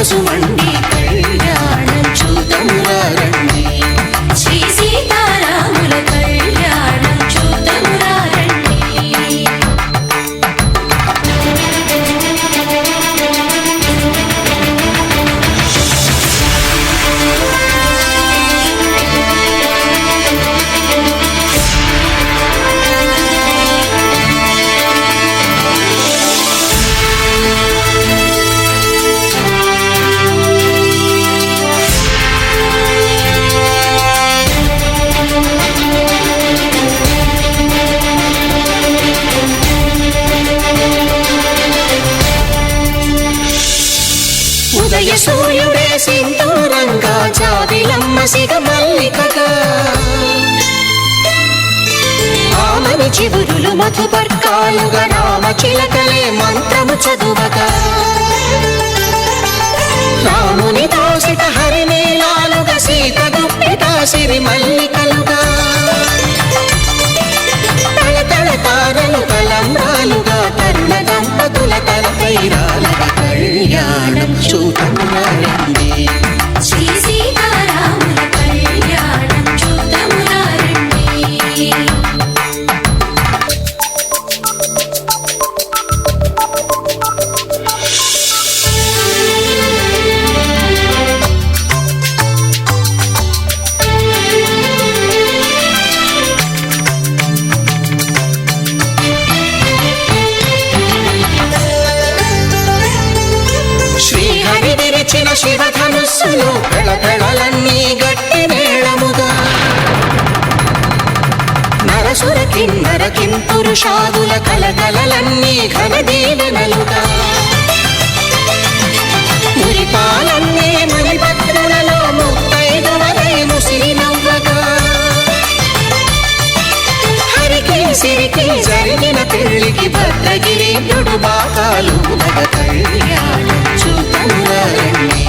பசுமண்டி జాబిలమ్మ సిగ మల్లికగా ఆమని చిగురులు మధుపర్కాలుగా రామ చిలకలే మంత్రము చదువగా రాముని దోసిట హరినీలాలుగా సీత గుప్పిట సిరి మల్లికలుగా. తళతళ తారలు కలంబ్రాలుగా తరుణ దంపతుల తలపైరాలుగా కళ్యాణం చూతమురారండి శ్రీ కిన్నర కిం పురుషాదుల కలకలలన్నీ ఘన దీవెనలుగా మురిపాలన్నీ మణిపత్రులలో ముత్తైదువలై ముసిరి నవ్వగా హరికి సిరికి జరిగిన పెళ్ళికి భద్రగిరి భద్రగిరీయుడు బాకాలు నగ కళ్యాణం చూతమురారండి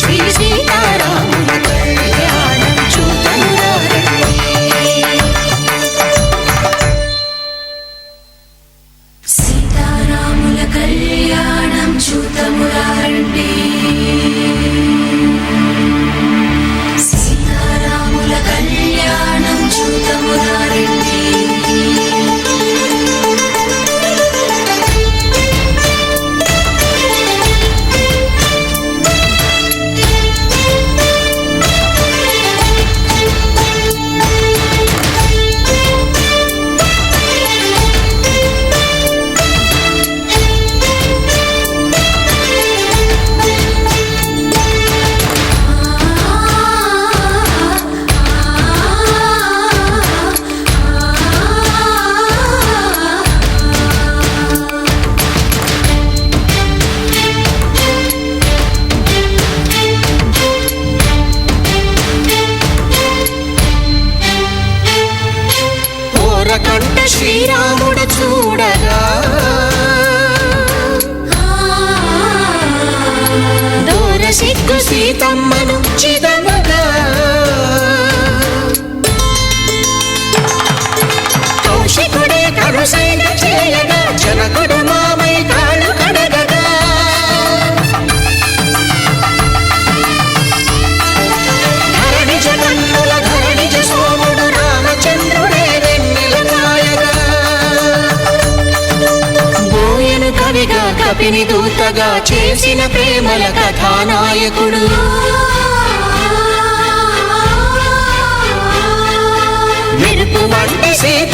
శ్రీ సీతారాముల కళ్యాణం. శ్రీరాముడు చూడగా. దూర సిగ్గు సీతమ్మను చిదమగా పాపిని దూతగా చేసిన ప్రేమల కథానాయకుడు. మెరుపు వంట సీతమ్మ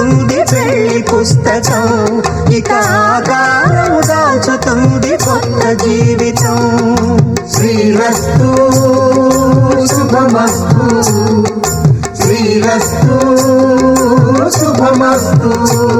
చుట్టుకుంది వెళ్ళి పుస్తకం. ఇక ఆకారం దాచుతుంది కొత్త జీవితం. శ్రీరస్తు శుభమస్తు. శ్రీరస్తు శుభమస్తు.